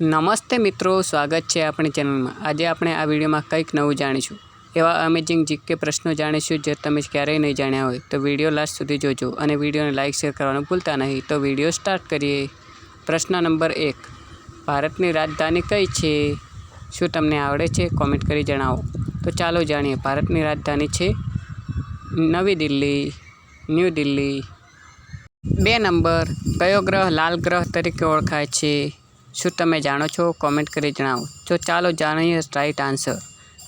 નમસ્તે મિત્રો, સ્વાગત છે આપણી ચેનલમાં. આજે આપણે આ વિડીયોમાં કંઈક નવું જાણીશું. એવા અમેઝિંગ જીકે પ્રશ્નો જાણીશું જે તમે ક્યારેય નહીં જાણ્યા હોય. તો વીડિયો લાસ્ટ સુધી જોજો અને વિડીયોને લાઇક શેર કરવાનું ભૂલતા નહીં. તો વીડિયો સ્ટાર્ટ કરીએ. પ્રશ્ન નંબર એક. ભારતની રાજધાની કઈ છે? શું તમને આવડે છે? કોમેન્ટ કરી જણાવો. તો ચાલો જાણીએ. ભારતની રાજધાની છે નવી દિલ્હી, ન્યૂ દિલ્હી. બે નંબર. કયો ગ્રહ લાલ ગ્રહ તરીકે ઓળખાય છે? શું તમે જાણો છો? કોમેન્ટ કરી જણાવો. તો ચાલો જાણીએ રાઈટ આન્સર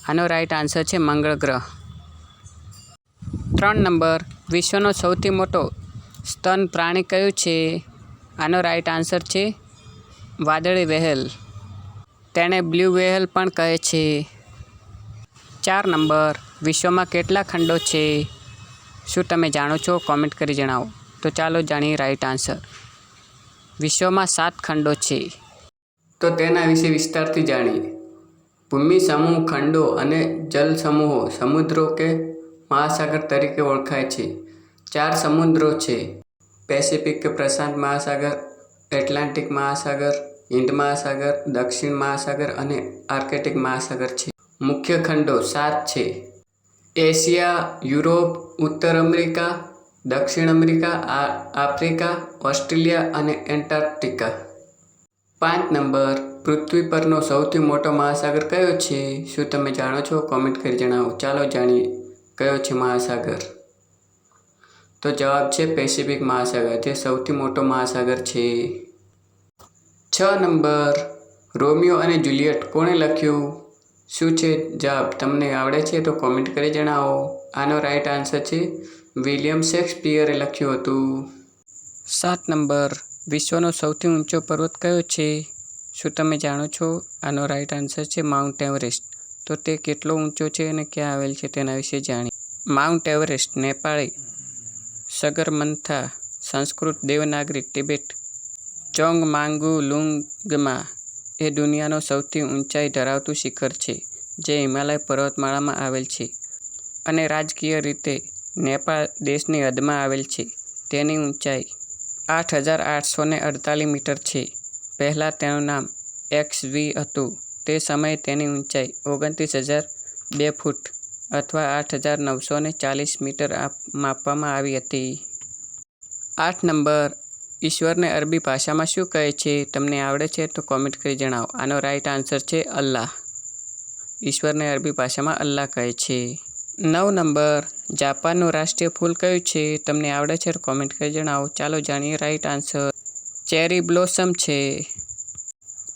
આનો રાઈટ આન્સર છે મંગળ ગ્રહ. ત્રણ નંબર, વિશ્વનો સૌથી મોટો સ્તન પ્રાણી કયું છે? આનો રાઈટ આન્સર છે વાદળી વહેલ. તેને બ્લુ વહેલ પણ કહે છે. ચાર નંબર, વિશ્વમાં કેટલા ખંડો છે? શું તમે જાણો છો? કોમેન્ટ કરી જણાવો. તો ચાલો જાણીએ રાઈટ આન્સર વિશ્વમાં સાત ખંડો છે. તો તેના વિશે વિસ્તારથી જાણીએ. ભૂમિ સમૂહ ખંડો અને જલ સમૂહો સમુદ્રો કે મહાસાગર તરીકે ઓળખાય છે. ચાર સમુદ્રો છે. પેસિફિક કે પ્રશાંત મહાસાગર, એટલાન્ટિક મહાસાગર, હિન્દ મહાસાગર, દક્ષિણ મહાસાગર અને આર્કેટિક મહાસાગર છે. મુખ્ય ખંડો સાત છે. એશિયા, યુરોપ, ઉત્તર અમેરિકા, દક્ષિણ અમેરિકા આફ્રિકા, ઓસ્ટ્રેલિયા અને એન્ટાર્કટિકા. પાંચ નંબર, પૃથ્વી પરનો સૌથી મોટો મહાસાગર કયો છે? શું તમે જાણો છો? કોમેન્ટ કરી જણાવો. ચાલો જાણીએ. કયો છે મહાસાગર? તો જવાબ છે પેસિફિક મહાસાગર, જે સૌથી મોટો મહાસાગર છે. છ નંબર, રોમિયો અને જુલિયટ કોણે લખ્યું? શું છે? જવાબ તમને આવડે છે તો કોમેન્ટ કરી જણાવો. આનો રાઈટ આન્સર છે વિલિયમ શેક્સપિયરે લખ્યું હતું. સાત નંબર વિશ્વનો સૌથી ઊંચો પર્વત કયો છે? શું તમે જાણો છો? આનો રાઈટ આન્સર છે માઉન્ટ એવરેસ્ટ તો તે કેટલો ઊંચો છે અને ક્યાં આવેલ છે તેના વિશે જાણીએ. Mount Everest Nepali Sagarmatha Sanskrit Devanagari, Tibet. ચોંગ માંગુ લુંગમાં એ દુનિયાનો સૌથી ઊંચાઈ ધરાવતું શિખર છે, જે હિમાલય પર્વતમાળામાં આવેલ છે અને રાજકીય રીતે નેપાળ દેશની હદમાં આવેલ છે. તેની ઊંચાઈ આઠ હજાર આઠસો ને અડતાલીસ મીટર છે. પહેલાં તેનું નામ એક્સ વી હતું. તે સમયે તેની ઊંચાઈ ઓગણત્રીસ હજાર બે ફૂટ અથવા આઠ હજાર નવસો ને ચાલીસ મીટર માપવામાં આવી હતી. આઠ નંબર, ઈશ્વરને અરબી ભાષામાં શું કહે છે? તમને આવડે છે તો કોમેન્ટ કરી જણાવો. આનો રાઈટ આન્સર છે અલ્લાહ. ઈશ્વરને અરબી ભાષામાં અલ્લાહ કહે છે. નવ નંબર. જાપાનનું રાષ્ટ્રીય ફૂલ કયું છે? તમને આવડે છે કોમેન્ટ કરી જણાવો. ચાલો જાણીએ રાઈટ આન્સર ચેરી બ્લોસમ છે.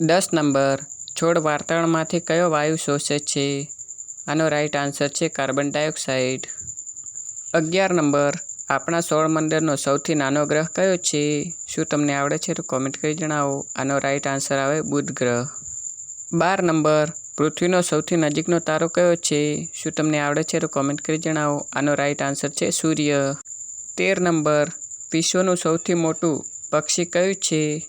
દસ નંબર. છોડ વાતાવરણમાંથી કયો વાયુ શોષે છે? આનો રાઈટ આન્સર છે કાર્બન ડાયોક્સાઇડ અગિયાર નંબર. આપણા સોળ મંદિરનો સૌથી નાનો ગ્રહ કયો છે? શું તમને આવડે છે તો કોમેન્ટ કરી જણાવો. આનો રાઈટ આન્સર આવે બુધ ગ્રહ. બાર નંબર. પૃથ્વીનો સૌથી નજીકનો તારો કયો છે? શું તમને આવડે છે તો કોમેન્ટ કરી જણાવો. આનો રાઈટ આન્સર છે સૂર્ય. તેર નંબર. વિશ્વનું સૌથી મોટું પક્ષી કયું છે?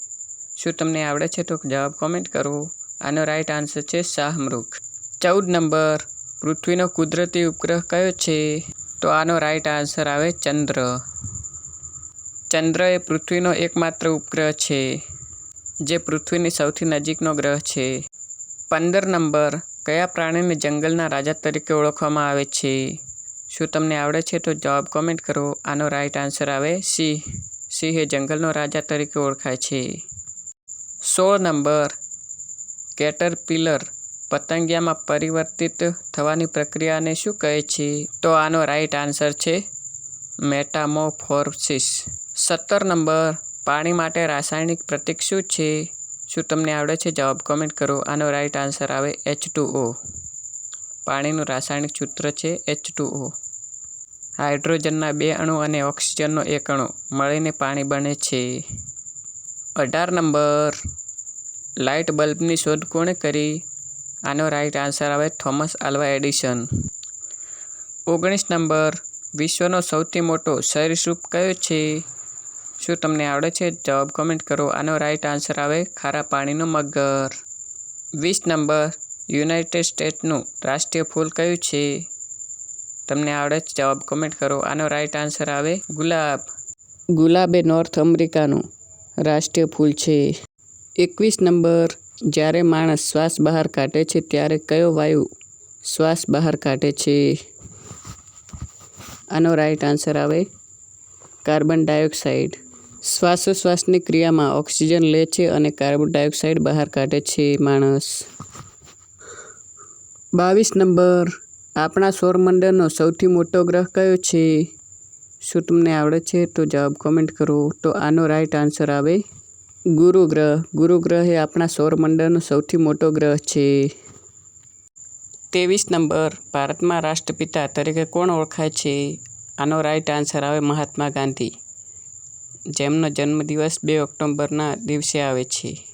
શું તમને આવડે છે તો જવાબ કોમેન્ટ કરો. આનો રાઈટ આન્સર છે શાહમૃગ. ચૌદ નંબર. પૃથ્વીનો કુદરતી ઉપગ્રહ કયો છે? તો આનો રાઈટ આન્સર આવે ચંદ્ર. ચંદ્ર એ પૃથ્વીનો એકમાત્ર ઉપગ્રહ છે, જે પૃથ્વીની સૌથી નજીકનો ગ્રહ છે. પંદર નંબર, કયા પ્રાણીને જંગલના રાજા તરીકે ઓળખવામાં આવે છે? શું તમને આવડે છે તો જવાબ કોમેન્ટ કરો. આનો રાઈટ આન્સર આવે, સિંહ. સિંહ એ જંગલનો રાજા તરીકે ઓળખાય છે. સોળ નંબર કેટરપિલર પતંગિયામાં પરિવર્તિત થવાની પ્રક્રિયાને શું કહે છે? તો આનો રાઈટ આન્સર છે મેટામોફોર્સિસ સત્તર નંબર, પાણી માટે રાસાયણિક પ્રતીક શું છે? શું તમને આવડે છે? જવાબ કોમેન્ટ કરો. આનો રાઈટ આન્સર આવે એચ ટુ પાણીનું રાસાયણિક સૂત્ર છે એચ ટુ ઓ હાઇડ્રોજનના બે અણુ અને ઓક્સિજનનો એક અણુ. મળીને પાણી બને છે. અઢાર નંબર. લાઇટ બલ્બની શોધ કોણે કરી? આનો રાઈટ આન્સર આવે થોમસ આલ્વા એડિશન ઓગણીસ નંબર. વિશ્વનો સૌથી મોટો સરીસૃપ કયો છે? શું તમને આવડે છે, જવાબ કોમેન્ટ કરો. આનો રાઈટ આન્સર આવે, ખારા પાણીનો મગર. વીસ નંબર યુનાઇટેડ સ્ટેટ્સનું રાષ્ટ્રીય ફૂલ કયું છે? તમને આવડે છે, જવાબ કોમેન્ટ કરો. આનો રાઈટ આન્સર આવે, ગુલાબ. ગુલાબ એ નોર્થ અમેરિકાનું રાષ્ટ્રીય ફૂલ છે. એકવીસ નંબર, જ્યારે માણસ શ્વાસ બહાર કાઢે છે, ત્યારે કયો વાયુ શ્વાસ બહાર કાઢે છે? આનો રાઈટ આન્સર આવે, કાર્બન ડાયોક્સાઇડ. શ્વાસોશ્વાસની ક્રિયામાં ઓક્સિજન લે છે અને કાર્બન ડાયોક્સાઇડ બહાર કાઢે છે માણસ. બાવીસ નંબર. આપણા સૌરમંડળનો સૌથી મોટો ગ્રહ કયો છે? શું તમને આવડે છે તો જવાબ કોમેન્ટ કરો. તો આનો રાઈટ આન્સર આવે. ગુરુ ગ્રહ. ગુરુ ગ્રહ એ આપણા સૌરમંડળનો સૌથી મોટો ગ્રહ છે. ત્રેવીસ નંબર. ભારતમાં રાષ્ટ્રપિતા તરીકે કોણ ઓળખાય છે? આનો રાઈટ આન્સર આવે મહાત્મા ગાંધી. જેમનો જન્મદિવસ બે ઓક્ટોબરના દિવસે આવે છે.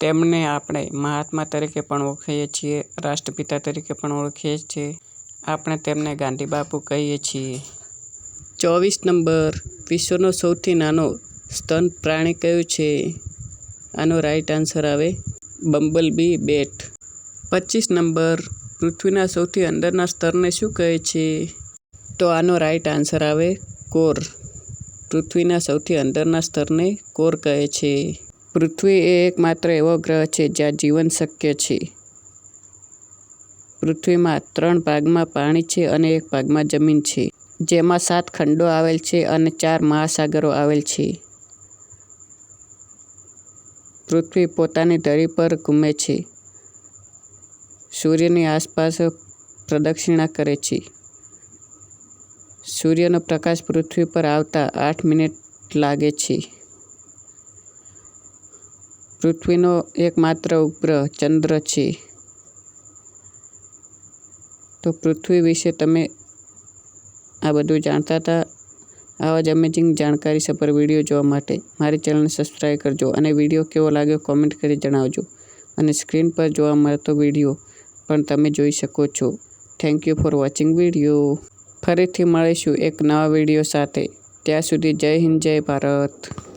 તેમને આપણે મહાત્મા તરીકે પણ ઓળખીએ છીએ, રાષ્ટ્રપિતા તરીકે પણ ઓળખીએ છીએ. આપણે તેમને ગાંધી બાપુ કહીએ છીએ. ચોવીસ નંબર, વિશ્વનો સૌથી નાનો સ્તન પ્રાણી કયું છે? આનો રાઈટ આન્સર આવે બંબલ બી બેટ. પચીસ નંબર, પૃથ્વીના સૌથી અંદરના સ્તરને શું કહે છે? તો આનો રાઈટ આન્સર આવે, કોર. પૃથ્વીના સૌથી અંદરના સ્તરને કોર કહે છે. પૃથ્વી એ એકમાત્ર એવો ગ્રહ છે જ્યાં જીવન શક્ય છે. પૃથ્વીમાં ત્રણ ભાગમાં પાણી છે અને એક ભાગમાં જમીન છે, જેમાં સાત ખંડો આવેલ છે અને ચાર મહાસાગરો આવેલ છે. પૃથ્વી પોતાની ધરી પર ઘૂમે છે. સૂર્યની આસપાસ પ્રદક્ષિણા કરે છે. સૂર્યનો પ્રકાશ પૃથ્વી પર આવતા આઠ મિનિટ લાગે છે. પૃથ્વીનો એકમાત્ર ઉપગ્રહ ચંદ્ર છે. તો પૃથ્વી વિશે તમે આ બધું જાણતા હતા? આવા જ અમેઝિંગ જાણકારી સભર વીડિયો જોવા માટે મારી ચેનલને સબસ્ક્રાઈબ કરજો અને વીડિયો કેવો લાગ્યો કોમેન્ટ કરી જણાવજો. અને સ્ક્રીન પર જોવા મળતો વીડિયો પણ તમે જોઈ શકો છો. Thank you for watching video ફરીથી મળીશું એક નવા વીડિયો સાથે. ત્યાં સુધી જય હિન્દ જય ભારત.